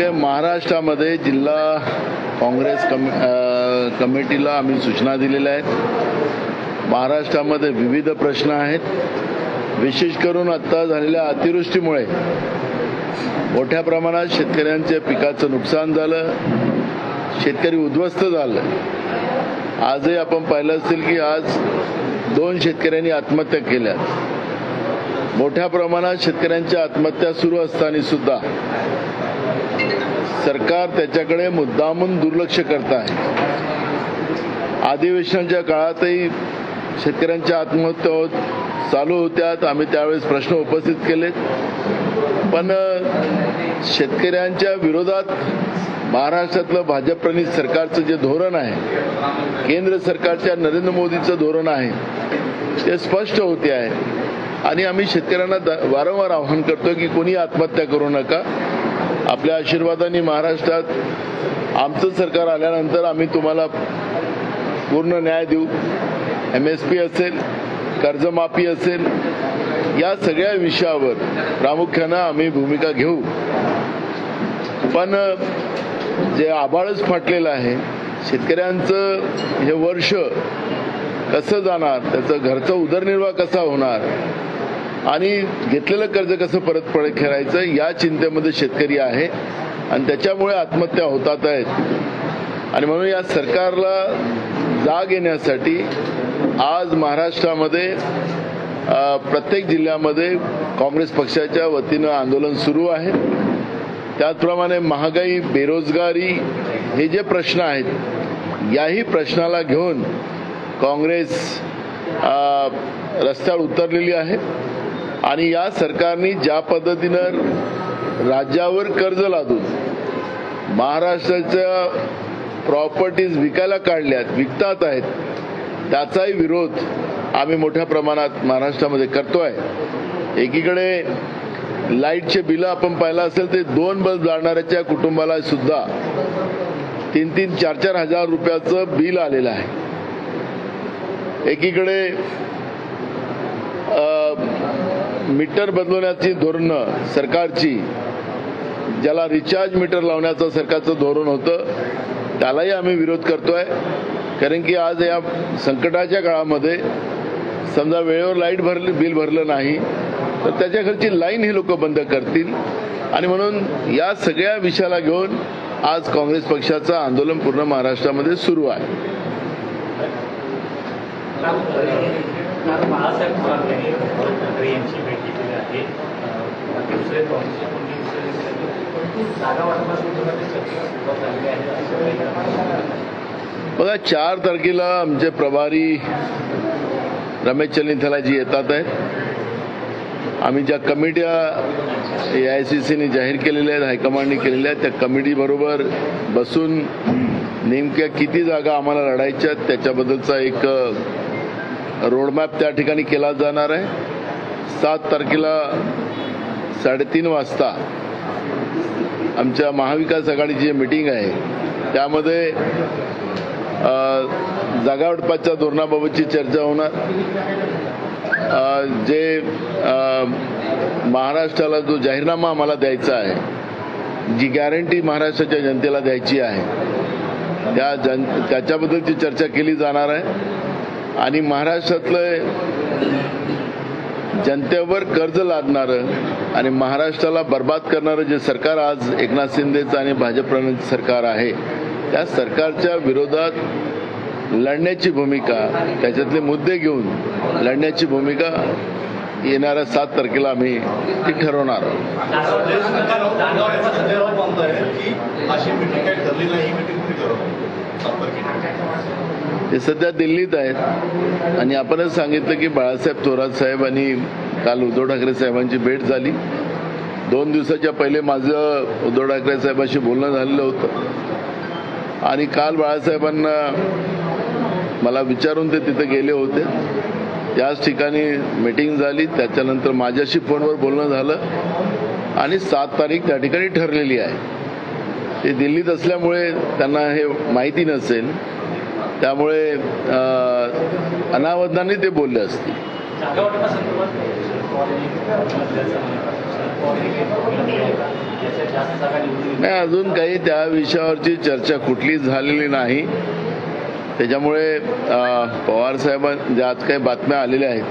सगळे महाराष्ट्रामध्ये जिल्हा काँग्रेस कमि कमिटीला आम्ही सूचना दिलेल्या आहेत. महाराष्ट्रामध्ये विविध प्रश्न आहेत. विशेष करून आत्ता झालेल्या अतिवृष्टीमुळे मोठ्या प्रमाणात शेतकऱ्यांच्या पिकाचं नुकसान झालं. शेतकरी उद्ध्वस्त झालं. आजही आपण पाहिलं असेल की आज दोन शेतकऱ्यांनी आत्महत्या केल्या. मोठ्या प्रमाणात शेतकऱ्यांच्या आत्महत्या सुरू असताना सुद्धा सरकार त्याच्याकडे मुद्दामून दुर्लक्ष करत आहे. अधिवेशनाच्या काळातही शेतकऱ्यांच्या आत्महत्या होत चालू होत्या आम्ही त्यावेळेस प्रश्न उपस्थित केलेत. पण शेतकऱ्यांच्या विरोधात महाराष्ट्रातलं भाजपप्रणित सरकारचं जे धोरण आहे केंद्र सरकारच्या नरेंद्र मोदीचं धोरण आहे ते स्पष्ट होते आहे. आणि आम्ही शेतकऱ्यांना द- वारंवार आवाहन करतो की कोणी आत्महत्या करू नका. आपल्या आशीर्वादाने महाराष्ट्रात आमचं सरकार आल्यानंतर आम्ही तुम्हाला पूर्ण न्याय देऊ. एम एस पी असेल कर्जमाफी असेल या सगळ्या विषयावर प्रामुख्यानं आम्ही भूमिका घेऊ. पण जे आभाळच फाटलेलं आहे शेतकऱ्यांचं हे वर्ष कसं जाणार त्याचं घरचा उदरनिर्वाह कसा होणार आणि घेतलेलं कर्ज कसं परत परत करायचं या चिंतेमध्ये शेतकरी आहे आणि त्याच्यामुळे आत्महत्या होतात आहेत. आणि म्हणून या सरकारला जाग येण्यासाठी आज महाराष्ट्रामध्ये प्रत्येक जिल्ह्यामध्ये काँग्रेस पक्षाच्या वतीनं आंदोलन सुरू आहे. त्याचप्रमाणे महागाई बेरोजगारी हे जे प्रश्न आहेत याही प्रश्नाला घेऊन काँग्रेस रस्त्यावर उतरलेली आहे. आणि या सरकारने ज्या पद्धतीनं राज्यावर कर्ज लादून महाराष्ट्राच्या प्रॉपर्टीज विकायला काढल्यात विकतात आहेत त्याचाही विरोध आम्ही मोठ्या प्रमाणात महाराष्ट्रामध्ये करतोय. एकीकडे लाईटचे बिलं आपण पाहिलं असेल ते दोन बल्ब जाणाऱ्याच्या कुटुंबाला सुद्धा तीन तीन चार चार हजार रुपयाचं बिल आलेलं आहे. एकीकडे मीटर बदलवण्याची धोरणं सरकारची ज्याला रिचार्ज मीटर लावण्याचं सरकारचं धोरण होतं त्यालाही आम्ही विरोध करतोय. कारण की आज या संकटाच्या काळामध्ये समजा वेळेवर लाइट भरली बिल भरलं नाही तर त्याच्या घरची लाईन ही लोक बंद करतील. आणि म्हणून या सगळ्या विषयाला घेऊन आज काँग्रेस पक्षाचं आंदोलन पूर्ण महाराष्ट्रामध्ये सुरू आहे. महासाहेब आहे. दुसरे काँग्रेसचे कोणी दुसरे परंतु जागा बघा चार तारखेला आमचे प्रभारी रमेश चलिथलाजी येतात आहेत. आम्ही ज्या कमिट्या ए आय सी सीने जाहीर केलेल्या आहेत हायकमांडने केलेल्या आहेत त्या कमिटीबरोबर बसून नेमक्या किती जागा आम्हाला लढायच्या आहेत त्याच्याबद्दलचा एक रोडमॅप त्या ठिकाणी केला जाणार आहे. सात तारखेला साडेतीन वाजता आमच्या महाविकास आघाडीची जी मिटिंग आहे त्यामध्ये जागावाटपाच्या धोरणाबाबतची चर्चा होणार. जे महाराष्ट्राला जो जाहीरनामा आम्हाला द्यायचा आहे जी गॅरंटी महाराष्ट्राच्या जनतेला द्यायची आहे त्या जन त्याच्याबद्दलची चर्चा केली जाणार आहे. आणि महाराष्ट्रातलं जनतेवर कर्ज लादणारं आणि महाराष्ट्राला बर्बाद करणारं जे सरकार आज एकनाथ शिंदेचं आणि भाजप सरकार आहे त्या सरकारच्या विरोधात लढण्याची भूमिका त्याच्यातले मुद्दे घेऊन लढण्याची भूमिका येणाऱ्या सात तारखेला आम्ही ती ठरवणार आहोत. ते सध्या दिल्लीत आहेत. आणि आपणच सांगितलं की बाळासाहेब थोरात साहेब आणि काल उद्धव ठाकरे साहेबांची भेट झाली. दोन दिवसाच्या पहिले माझं उद्धव ठाकरे साहेबांशी बोलणं झालेलं होतं. आणि काल बाळासाहेबांना मला विचारून ते तिथे गेले होते. त्याच ठिकाणी मीटिंग झाली. त्याच्यानंतर माझ्याशी फोनवर बोलणं झालं. आणि सात तारीख त्या ठिकाणी ठरलेली आहे. ते दिल्लीत असल्यामुळे त्यांना हे माहिती नसेल. त्यामुळे अं, अनावधानाने ते बोलले असतील? नाही अजून काही त्या विषयावरची चर्चा कुठलीच झालेली नाही. त्याच्यामुळे पवार साहेबां आज काही बातम्या आलेल्या आहेत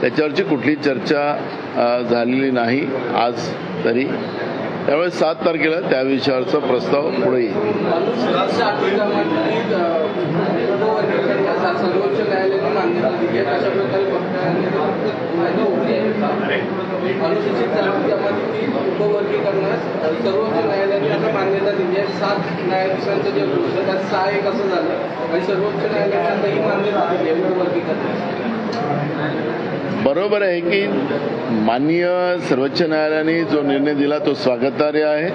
त्याच्यावरची कुठली चर्चा झालेली नाही आज तरी. त्यामुळे सात तारखेला त्या विषयावरचा प्रस्ताव पुढे येईल. अनुसूचित जाती जमातीत उपवर्गीकरणास सर्वोच्च न्यायालयाने बरोबर आहे की माननीय सर्वोच्च न्यायालयाने जो निर्णय दिला तो स्वागतार्ह आहे.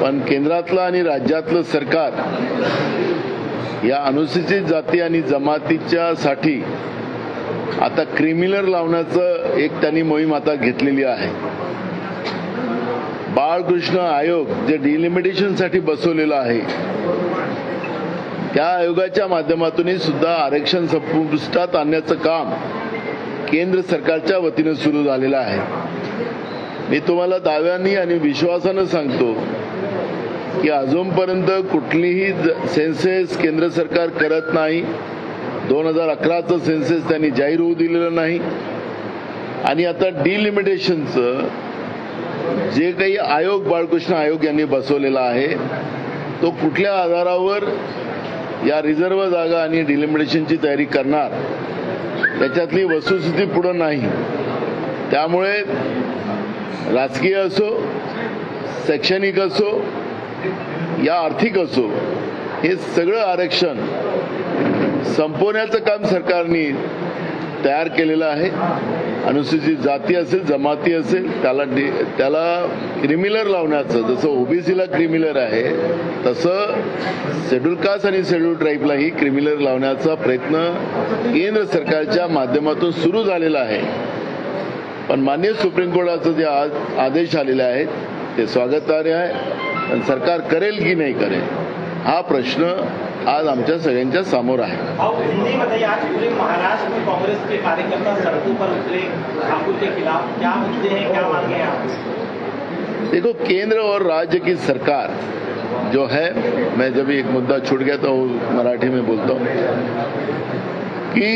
पण केंद्रातलं आणि राज्यातलं सरकार या अनुसूचित जाती आणि जमातीच्या साठी आता क्रिमिनल लावण्याचं एक त्यांनी मोहीम आता घेतलेली आहे. बाळकृष्ण आयोग जे डिलिमिटेशनसाठी बसवलेलं आहे त्या आयोगाच्या माध्यमातूनही सुद्धा आरक्षण संपुष्टात आणण्याचं काम केंद्र सरकारच्या वतीनं सुरू झालेलं आहे. मी तुम्हाला दाव्यांनी आणि विश्वासानं सांगतो की अजूनपर्यंत कुठलीही ज- सेन्सेस केंद्र सरकार करत नाही. दोन हजार अकराचं सेन्सेस त्यांनी जाहीर होऊ दिलेलं नाही. आणि आता डिलिमिटेशनचं जे काही आयोग बाळकृष्ण आयोग यांनी बसवलेला आहे तो कुठल्या आधारावर या रिझर्व्ह जागा आणि डिलिमिटेशनची तयारी करणार. त्याच्यातली वस्तुस्थिती पुढं नाही. त्यामुळे राजकीय असो शैक्षणिक असो या आर्थिक असो हे सगळं आरक्षण संपवण्याचं काम सरकारने तयार केलेलं आहे. अनुसूचित जाती असेल जमाती असेल त्याला त्याला क्रिमिलर लावण्याचं जसं ओबीसीला क्रिमिलर आहे तसं शेड्यूल कास्ट आणि शेड्यूल ट्राईबलाही क्रिमिलर लावण्याचा प्रयत्न केंद्र सरकारच्या माध्यमातून सुरू झालेला आहे. पण मान्य सुप्रीम कोर्टाचं जे आज आदेश आलेले आहेत ते स्वागतार्ह आहे. पण सरकार करेल की नाही करेल हा प्रश्न आज आमच्या सगळ्यांच्या समोर आहे. हिंदी बताइए आज पूरे महाराष्ट्र में कांग्रेस के कार्यकर्ता सड़कों पर उतरे ठाकुर के खिलाफ क्या मुद्दे हैं क्या मांगे हैं आप? देखो केंद्र और राज्य की सरकार जो है मैं जब एक मुद्दा छूट गया तो मराठी में बोलता हूँ कि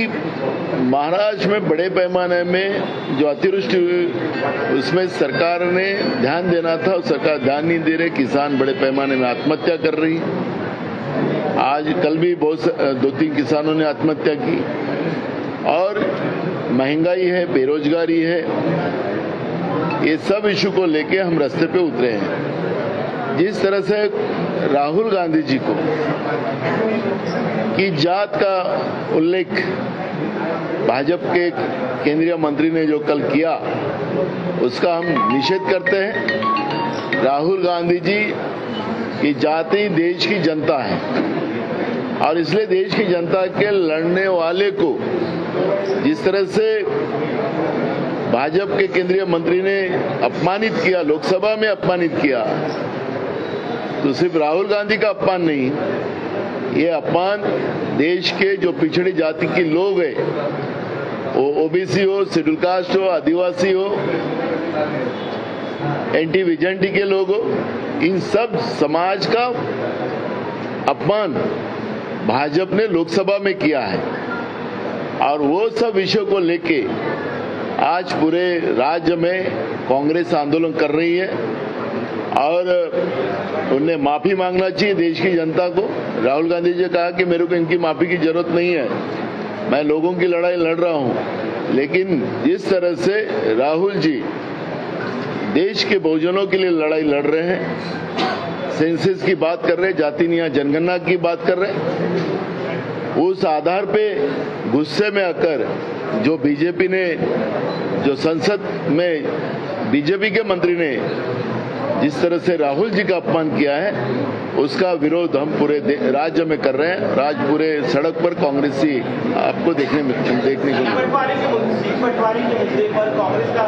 महाराष्ट्र में बड़े पैमाने में जो अतिवृष्टि हुई उसमें सरकार ने ध्यान देना था और सरकार ध्यान नहीं दे रही किसान बड़े पैमाने में आत्महत्या कर रही। आज कल भी बहुत दो तीन किसानों ने आत्महत्या की। और महँगाई है, बेरोजगारी है, ये सब इशू को लेके हम रास्ते पे उतरे हैं। जिस तरह से राहुल गांधी जी को की जात का उल्लेख भाजपा के केंद्रीय मंत्री ने जो कल किया, उसका हम निषेध करते हैं। राहुल गांधी जी की जाति देश की जनता है। और इसलिए देश की जनता के लड़ने वाले को जिस तरह से भाजपा के केंद्रीय मंत्री ने अपमानित किया, लोकसभा में अपमानित किया तो सिर्फ़ राहुल गांधी का अपमान नहीं, ये अपमान देश के जो पिछड़ी जाति के लोग हैं, वो ओबीसी हो शेड्यूल कास्ट हो, आदिवासी हो, एंटी विजेंटी के लोग हो, इन सब समाज का अपमान भाजपा ने लोकसभा में किया है। और वो सब विषयों को लेके आज पूरे राज्य में कांग्रेस आंदोलन कर रही है। और उन्हें माफ़ी मांगना चाहिए देश की जनता को। राहुल गांधी जी कहा कि मेरे को इनकी माफ़ी की ज़रूरत नहीं है। मैं लोगों की लड़ाई लड़ रहा हूँ। लेकिन जिस तरह से राहुल जी देश के बहुजनों के लिए लड़ाई लड़ रहे हैं सेंसस की बात कर रहे जाति निया जनगणना की बात कर रहे उस आधार पे गुस्से में आकर जो बीजेपी ने, जो संसद में बीजेपी के मंत्री ने जिस तरह से राहुल जी का अपमान किया है, उसका विरोध हम पूरे राज्य में कर रहे हैं। आज पूरे सड़क पर कांग्रेसी आपको देखने में देखने को के पर कांग्रेस का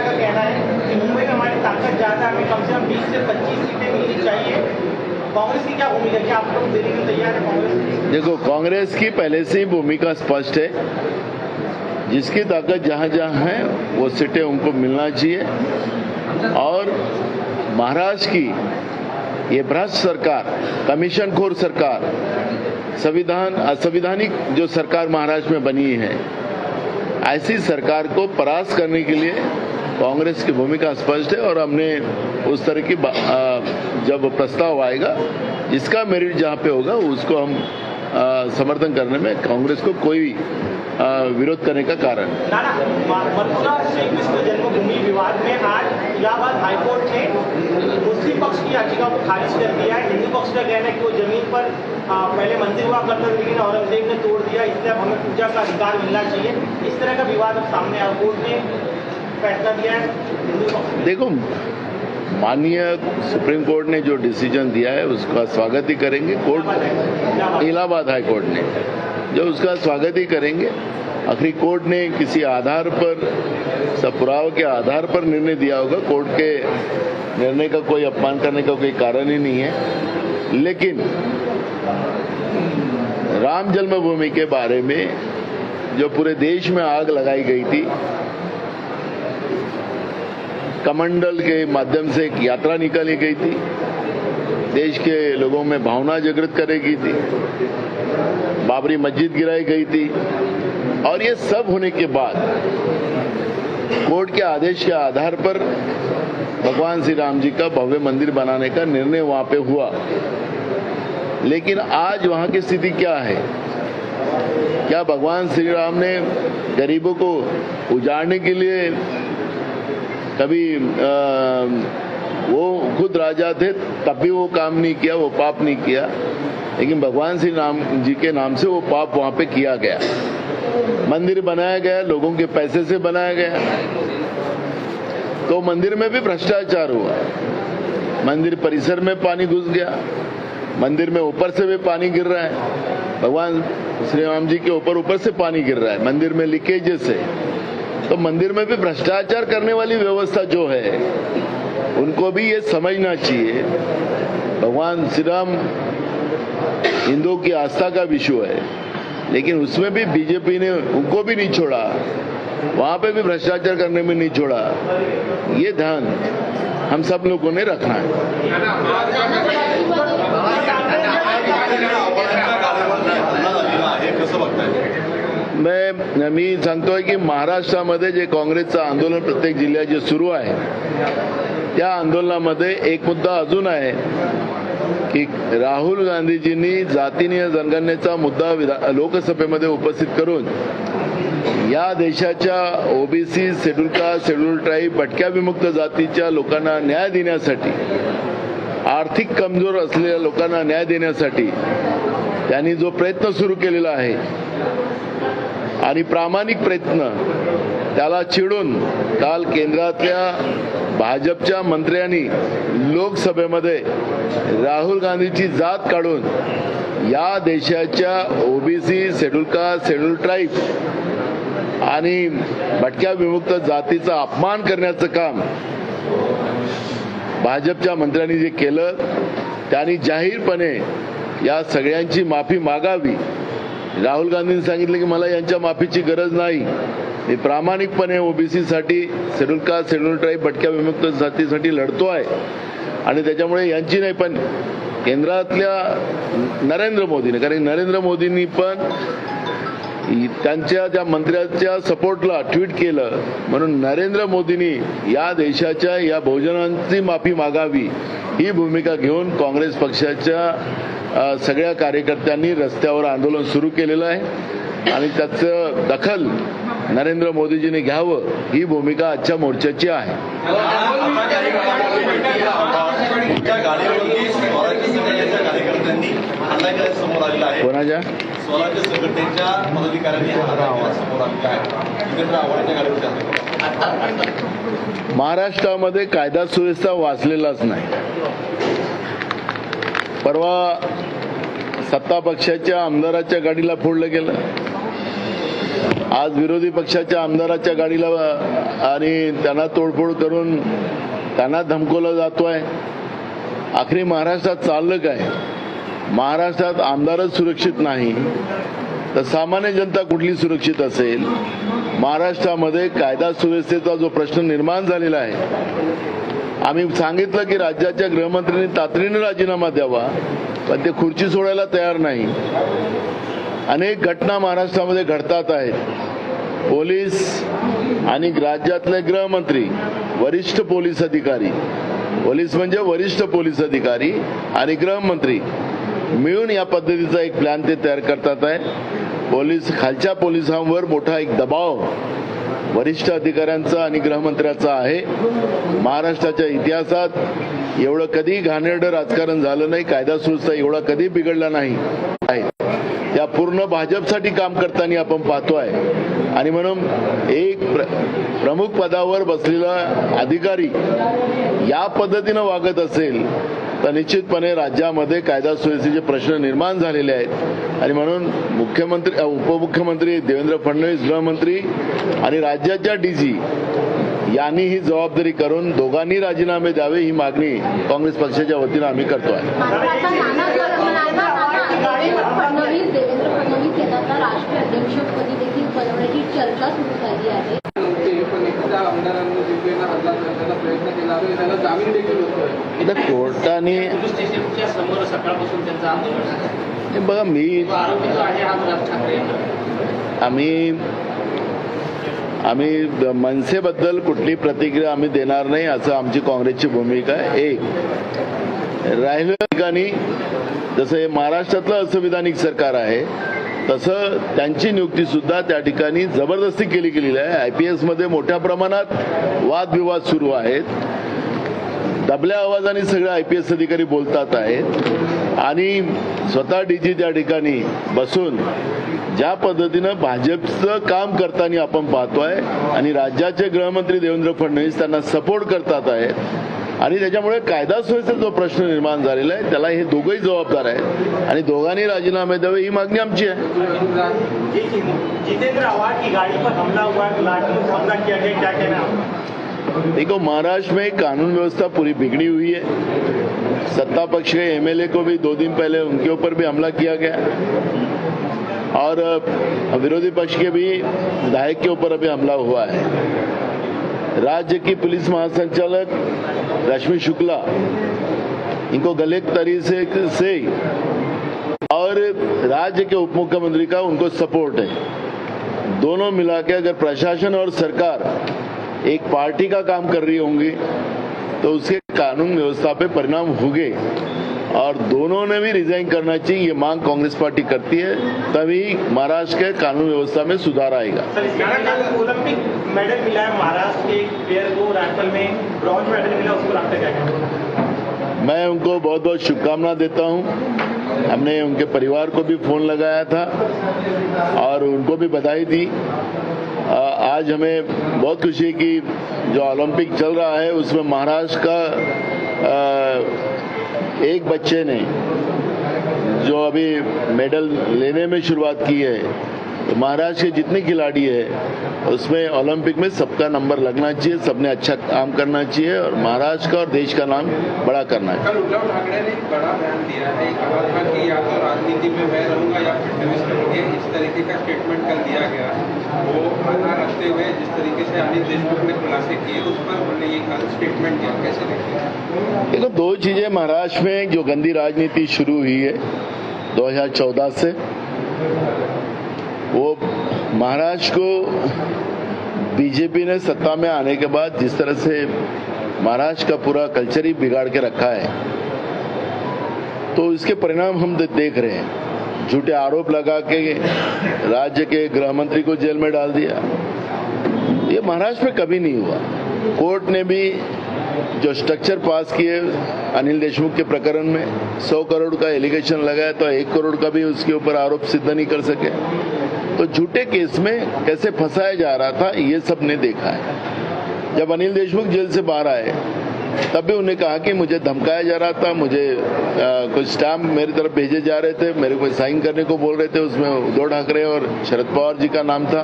का कहना है कि मुंबई में हमारी ताकत ज़्यादा कम से कम 20 से 25 सीटें मिलनी चाहिए लिए देखो, कांग्रेस की पहले से ही भूमिका स्पष्ट है। जिसकी ताकत जहाँ जहाँ है, वो सीटें उनको मिलना चाहिए। और महाराष्ट्र की, ये भ्रष्ट सरकार कमीशन खोर सरकार, संविधान, असंविधानिक जो सरकार महाराष्ट्र में बनी है, ऐसी सरकार को परास्त करने के लिए कांग्रेस की भूमिका स्पष्ट है और हमने उस तरह की जब प्रस्ताव आएगा, जिसका मेरिट जहाँ पे होगा, उसको हम समर्थन करने में कांग्रेस को कोई विरोध करने का कारण। जन्मभूमि विवाद में आज इलाहाबाद हाईकोर्ट ने मुस्लिम पक्ष की याचिका को खारिज कर दिया है। हिंदू पक्ष का कहना है कि वो ज़मीन पर आ, पहले मंदिर हुआ करता था लेकिन औरंगज़ेब ने तोड़ दिया। इसलिए अब हमें पूजा का अधिकार मिलना चाहिए। इस तरह का विवाद अब सामने आया। कोर्ट ने फैसला दिया है हिंदू पक्ष देखो माननीय सुप्रीम कोर्ट ने जो डिसीज़न दिया है उसका स्वागत ही करेंगे। Court Allahabad Allahabad high court ने। जो उसका स्वागत ही करेंगे, आखिरी कोर्ट ने किसी आधार पर, सब पुराव के आधार पर निर्णय दिया होगा। कोर्ट के निर्णय का कोई अपमान करने का कोई कारण ही नहीं है। लेकिन राम जन्मभूमि के बारे में जो पूरे देश में आग लगाई गई थी, कमंडल के माध्यम से एक यात्रा निकाली गई थी। देश के लोगों में भावना जागृत करेगी थी। बाबरी मस्जिद गिराई गई थी। और ये सब होने के बाद कोर्ट के आदेश के आधार पर भगवान श्री राम जी का भव्य मंदिर बनाने का निर्णय वहाँ पे हुआ। लेकिन आज वहाँ की स्थिति क्या है? क्या भगवान श्री राम ने गरीबों को उजाड़ने के लिए कभी अ, वो खुद राजा थे तब भी वो काम नहीं किया, वो पाप नहीं किया। लेकिन भगवान श्री राम जी के नाम से वो पाप वहाँ पे किया गया। मंदिर बनाया गया, लोगों के पैसे से बनाया गया। तो मंदिर में भी भ्रष्टाचार हुआ। मंदिर परिसर में पानी घुस गया। मंदिर में ऊपर से भी पानी गिर रहा है। भगवान श्री राम जी के ऊपर ऊपर से पानी गिर रहा है, मंदिर में लीकेजेस है। तो मंदिर में भी भ्रष्टाचार करने वाली व्यवस्था जो है उनको भी ये समझना चाहिए। भगवान श्री राम हिंदुओं की आस्था का विषय है। लेकिन उसमें भी बीजेपी ने उनको भी नहीं छोड़ा। वहाँ पे भी भ्रष्टाचार करने में नहीं छोड़ा। ये ध्यान हम सब लोगों ने रखना है। हे मैं, मी, सांगतोय की महाराष्ट्रामध्ये जे काँग्रेसचं आंदोलन प्रत्येक जिल्ह्यात जे सुरू आहे त्या आंदोलनामध्ये एक मुद्दा अजून आहे की राहुल गांधीजींनी जातीनीय जनगणनेचा मुद्दा विधा- लोकसभेमध्ये उपस्थित करून या देशाच्या OBC schedule caste schedule tribe भटक्या विमुक्त जातीच्या लोकांना न्याय देण्यासाठी आर्थिक कमजोर असलेल्या लोकांना न्याय देण्यासाठी त्यांनी जो प्रयत्न सुरू केलेला आहे आणि प्रामाणिक प्रयत्न त्याला चिडून काल केंद्रातल्या भाजपच्या मंत्र्यांनी लोकसभेमध्ये राहुल गांधीची जात काढून या देशाच्या OBC schedule caste schedule tribe आणि भटक्या विमुक्त जातीचा अपमान करण्याचं काम भाजपच्या मंत्र्यांनी जे केलं त्यांनी जाहीरपणे या सगळ्यांची माफी मागावी. राहुल गांधींनी सांगितलं की मला यांच्या माफीची गरज नाही. मी प्रामाणिकपणे ओबीसीसाठी शेड्यूल कास्ट शेड्यूल ट्राईब भटक्या विमुक्त जातीसाठी लढतो आहे. आणि त्याच्यामुळे यांची नाही पण केंद्रातल्या नरेंद्र मोदीने कारण नरेंद्र मोदींनी पण त्यांच्या त्या मंत्र्याच्या सपोर्टला ट्विट केलं. म्हणून नरेंद्र मोदींनी या देशाच्या या बहुजनांची माफी मागावी ही भूमिका घेऊन काँग्रेस पक्षाच्या सगळ्या कार्यकर्त्यांनी रस्त्यावर आंदोलन सुरू केलेलं आहे. आणि त्याचं दखल नरेंद्र मोदीजींनी घ्यावं ही भूमिका आजच्या मोर्चाची आहे. कोणाच्या? महाराष्ट्रामध्ये कायदा सुव्यवस्था वाचलेलाच नाही. परवा सत्ता पक्षाच्या आमदाराच्या गाडीला फोडलं गेलं. आज विरोधी पक्षाच्या आमदाराच्या गाडीला आणि त्यांना तोडफोड करून त्यांना धमकवलं जातोय. आखरी महाराष्ट्रात चाललं काय? महाराष्ट्रात आमदारच सुरक्षित नाही तर सामान्य जनता कुठली सुरक्षित असेल? महाराष्ट्रामध्ये कायदा सुव्यवस्थेचा जो प्रश्न निर्माण झालेला आहे आम्ही सांगितलं की राज्याच्या गृहमंत्र्यांनी तातडीने राजीनामा द्यावा पण ते खुर्ची सोडायला तयार नाही. अनेक घटना महाराष्ट्रामध्ये घडतात आहेत. पोलीस आणि राज्यातले गृहमंत्री वरिष्ठ पोलीस अधिकारी. पोलीस म्हणजे वरिष्ठ पोलीस अधिकारी आणि गृहमंत्री. मिळून या पद्धतीचा एक प्लॅन ते तयार करतात आहे. पोलीस खालच्या पोलिसांवर मोठा एक दबाव वरिष्ठ अधिकाऱ्यांचा आणि गृहमंत्र्याचा आहे. महाराष्ट्राच्या इतिहासात एवढं कधी घाणेरडं राजकारण झालं नाही कायदा सुव्यवस्था एवढा कधी बिघडला नाही. आहे. या पूर्ण भाजपसाठी काम करताना आपण पाहतोय. आणि म्हणून एक प्र, प्रमुख पदावर बसलेला अधिकारी या पद्धतीनं वागत असेल तर निश्चितपणे राज्यामध्ये कायदा सुव्यवस्थेचे प्रश्न निर्माण झालेले आहेत. आणि म्हणून मुख्यमंत्री उपमुख्यमंत्री देवेंद्र फडणवीस गृहमंत्री आणि राज्याच्या डी जी यांनी ही जबाबदारी करून दोघांनी राजीनामे द्यावे ही मागणी काँग्रेस पक्षाच्या वतीनं आम्ही करतो आहे फडणवीस देवेंद्र फडणवीस यांना राष्ट्रीय अध्यक्षपदी देखील बनवण्याची चर्चा सुरू झाली आहे. नव्हते पण एखाद्या आमदारांनी दिव्यांना हल्ला करण्याचा प्रयत्न केला आणि त्यांना जामीन देखील होतोय. आता कोर्टाने पोलीस स्टेशनच्या समोर सकाळपासून त्यांचं आंदोलन आहे. हे बघा मी आम्ही आम्ही मनसेबद्दल कुठली प्रतिक्रिया आम्ही देणार नाही असं आमची काँग्रेसची भूमिका आहे. एक राहिलं ठिकाणी जसं हे महाराष्ट्रातलं असंविधानिक सरकार आहे तसं त्यांची नियुक्ती सुद्धा त्या ठिकाणी जबरदस्ती केली गेलेली आहे. आय पी एसमध्ये मोठ्या प्रमाणात वादविवाद सुरू आहेत. दबल्या आवाजाने सगळे आय पी एस अधिकारी बोलतात आहेत. आणि स्वतः डी जी त्या ठिकाणी बसून ज्या पद्धतीनं भाजपचं काम करताना आपण पाहतोय आणि राज्याचे गृहमंत्री देवेंद्र फडणवीस त्यांना सपोर्ट करतात आहेत आणि त्याच्यामुळे कायदा सुव्यवस्थेचा जो प्रश्न निर्माण झालेला आहे त्याला हे दोघंही जबाबदार आहेत. आणि दोघांनी राजीनामे द्यावे ही मागणी आमची आहे. जी- जितेंद्र आवाज की गाड़ी पर हमला हुआ लाठी हमला किया गया क्या कहना आपका? देखो महाराष्ट्र में कानून व्यवस्था पूरी बिगड़ी हुई है। सत्ता पक्ष के एमएलए को भी दो दिन पहले उनके ऊपर भी हमला किया गया। और विरोधी पक्ष के भी विधायक के ऊपर अभी हमला हुआ है। राज्य की पुलिस महासंचालक रश्मि शुक्ला, इनको गलत तरीके से और राज्य के उप मुख्यमंत्री का उनको सपोर्ट है। दोनों मिला के अगर प्रशासन और सरकार एक पार्टी का काम कर रही होंगी तो उसके कानून व्यवस्था पे परिणाम होंगे। और दोनों ने भी रिजाइन करना चाहिए ये मांग कांग्रेस पार्टी करती है तभी महाराष्ट्र के कानून व्यवस्था में सुधार आएगा। ओलंपिक मेडल मिला है महाराष्ट्र के प्लेयर को में ब्रॉन्ज मेडल मिला उसको क्या मैं उनको बहुत बहुत शुभकामना देता हूँ। हमने उनके परिवार को भी फ़ोन लगाया था और उनको भी बधाई दी। आज हमें बहुत खुशी है कि जो ओलंपिक चल रहा है उसमें महाराष्ट्र का आ, एक बच्चे ने जो अभी मेडल लेने में शुरुआत की है तो महाराष्ट्र के जितने खिलाड़ी है उसमें ओलंपिक में सबका नंबर लगना चाहिए सबने अच्छा काम करना चाहिए और महाराष्ट्र का और देश का नाम बड़ा करना है। कल उद्धव ठाकरे ने बड़ा बयान दिया है कहा था कि या तो राजनीति में मैं रहूँगा या रहेंगे इस तरीके का स्टेटमेंट कल दिया गया। वो आधार रखते हुए जिस तरीके से अनिल देशमुख ने खुलासे किए उस पर उन्होंने ये कल स्टेटमेंट दिया कैसे देखते देखो दो चीज़ें महाराष्ट्र में जो गंदी राजनीति शुरू हुई है 2014 से वो महाराष्ट्र को बीजेपी ने सत्ता में आने के बाद जिस तरह से महाराष्ट्र का पूरा कल्चर ही बिगाड़ के रखा है तो इसके परिणाम हम देख रहे हैं। झूठे आरोप लगा के राज्य के गृह मंत्री को जेल में डाल दिया। ये महाराष्ट्र में कभी नहीं हुआ। कोर्ट ने भी जो स्ट्रक्चर पास किए अनिल देशमुख के प्रकरण में 100 करोड़ का एलिगेशन लगाया तो एक करोड़ का भी उसके ऊपर आरोप सिद्ध नहीं कर सके। तो झूठे केस में कैसे फंसाया जा रहा था ये सबने देखा है। जब अनिल देशमुख जेल से बाहर आए तब भी उन्हें कहा कि मुझे धमकाया जा रहा था मुझे आ, कुछ स्टाम्प मेरी तरफ़ भेजे जा रहे थे मेरे को साइन करने को बोल रहे थे उसमें उद्धव ठाकरे और शरद पवार जी का नाम था।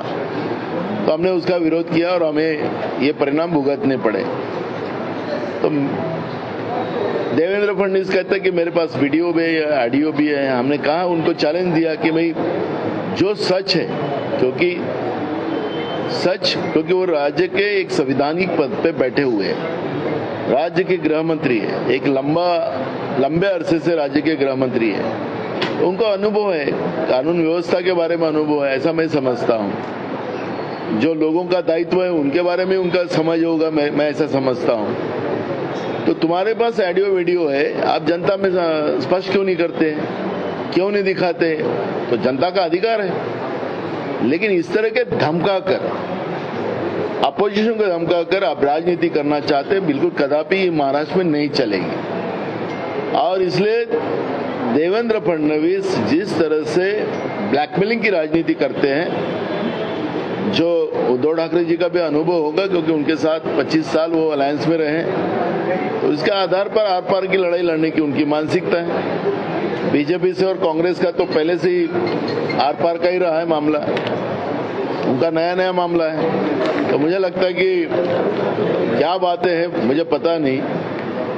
तो हमने उसका विरोध किया और हमें ये परिणाम भुगतने पड़े। तो देवेंद्र फडणवीस कहते हैं कि मेरे पास वीडियो भी है ऑडियो भी है हमने कहा उनको चैलेंज दिया कि भाई जो सच है, क्योंकि सच, क्योंकि वो राज्य के एक संविधानिक पद पे बैठे हुए हैं। राज्य के गृह मंत्री है। एक लंबा, लंबे अरसे से राज्य के गृह मंत्री है। उनको अनुभव है, कानून व्यवस्था के बारे में अनुभव है, ऐसा मैं समझता हूँ। जो लोगों का दायित्व है, उनके बारे में उनका समझ होगा, मैं मैं ऐसा समझता हूँ। तो तुम्हारे पास ऑडियो वीडियो है, आप जनता में स्पष्ट क्यों नहीं करते? क्यों नहीं दिखाते? तो जनता का अधिकार है। लेकिन इस तरह के धमका कर, अपोजिशन को धमका कर आप राजनीति करना चाहते बिल्कुल कदापि महाराष्ट्र में नहीं चलेगी। और इसलिए देवेंद्र फडणवीस जिस तरह से ब्लैकमेलिंग की राजनीति करते हैं, जो उद्धव ठाकरे जी का भी अनुभव होगा, क्योंकि उनके साथ 25 साल वो अलायंस में रहे तो इसके आधार पर आर पार की लड़ाई लड़ने की उनकी मानसिकता है। बीजेपी से और कांग्रेस का तो पहले से ही आर पार का ही रहा है मामला। उनका नया नया मामला है। तो मुझे लगता है कि क्या बातें हैं, मुझे पता नहीं।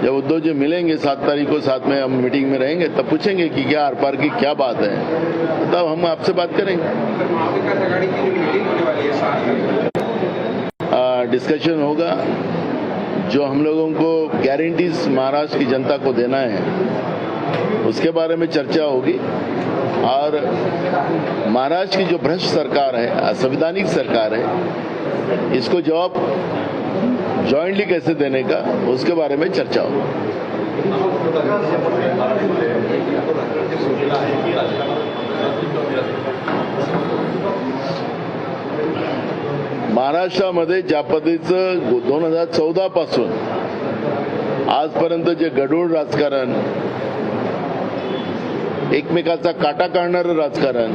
जब उद्धव जी मिलेंगे सात तारीख को, साथ में हम मीटिंग में रहेंगे, तब पूछेंगे कि क्या आर पार की क्या बात है। तब हम आपसे बात करेंगे। डिस्कशन होगा। जो हम लोगों को गारंटीज महाराष्ट्र की जनता को देना है उसके बारे में चर्चा होगी। और महाराष्ट्र की जो भ्रष्ट सरकार है, असंवैधानिक सरकार है, इसको जवाब जॉइंटली कैसे देने का, उसके बारे में चर्चा होगी। महाराष्ट्रामध्ये ज्या पद्धतीचं दोन हज़ार चौदा पासून आजपर्यंत जे गढूळ राजकारण एकमेकाचा काटा काढणारं राजकारण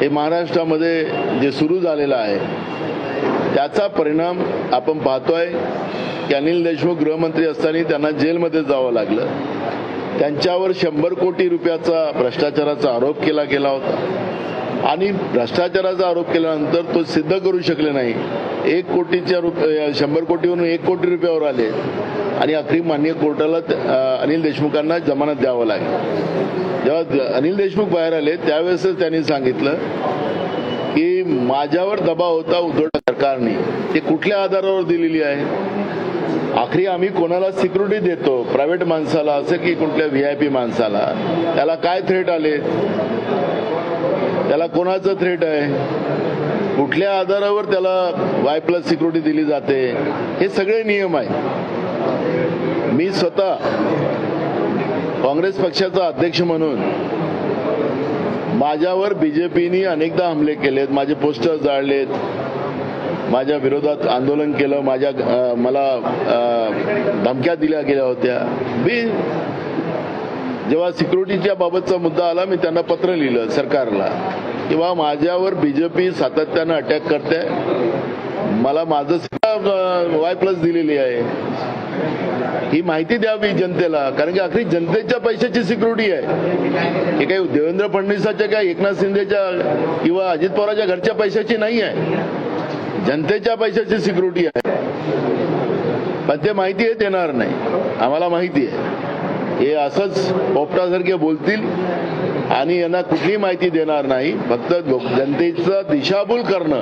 हे महाराष्ट्रामध्ये जे सुरू झालेलं आहे त्याचा परिणाम आपण पाहतोय. की अनिल देशमुख गृहमंत्री असताना त्यांना जेलमध्ये जावं लागलं. त्यांच्यावर शंभर कोटी रुपयाचा भ्रष्टाचाराचा आरोप केला गेला होता. आणि भ्रष्टाचाराचा आरोप केल्यानंतर तो सिद्ध करू शकले नाही. एक कोटीच्या रुप शंभर कोटीवरून एक कोटी रुपयावर आले. आणि अखेरी मान्य कोर्टाला अनिल देशमुखांना जमानत द्यावं लागेल. जेव्हा अनिल देशमुख बाहेर आले त्यावेळेसच त्यांनी सांगितलं की माझ्यावर दबाव होता उद्धव सरकारने. ते कुठल्या आधारावर दिलेली आहे? आखरी आम्ही कोणाला सिक्युरिटी देतो? प्रायव्हेट माणसाला असं की कुठल्या व्ही आय पी माणसाला? त्याला काय थ्रेट आले? त्याला कोणाचं थ्रेट आहे? कुठल्या आधारावर त्याला वाय प्लस सिक्युरिटी दिली जाते? हे सगळे नियम आहेत. मी स्वतः काँग्रेस पक्षाचा अध्यक्ष म्हणून माझ्यावर बीजेपीनी अनेकदा हमले केलेत माझे पोस्टर जाळलेत माझ्या विरोधात आंदोलन केलं माझ्या मला धमक्या दिल्या गेल्या होत्या. मी जेव्हा सिक्युरिटीच्या बाबतचा मुद्दा आला मी त्यांना पत्र लिहिलं सरकारला. किंवा माझ्यावर बीजेपी सातत्यानं अटॅक करते मला माझं वाय प्लस दिलेली आहे. ही माहिती द्यावी जनतेला कारण की अखेरी जनतेच्या पैशाची सिक्युरिटी आहे. हे काही देवेंद्र फडणवीसाच्या काय एकनाथ शिंदेच्या किंवा अजित पवारांच्या घरच्या पैशाची नाही आहे. जनतेच्या पैशाची सिक्युरिटी आहे. पण ते माहिती आहे देणार नाही. आम्हाला माहिती आहे. हे असंच पोपटासारखे बोलतील आणि यांना कुठली माहिती देणार नाही. फक्त जनतेचं दिशाभूल करणं.